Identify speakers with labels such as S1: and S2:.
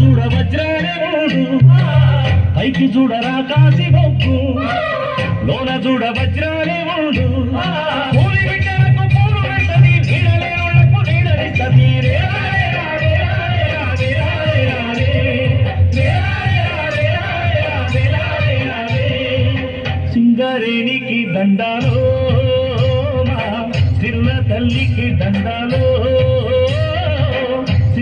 S1: చూడ పైకి చూడరా కాసి బొక్కు లోన చూడ సింగరేణికి దండాలో చిన్న తల్లికి దండాలో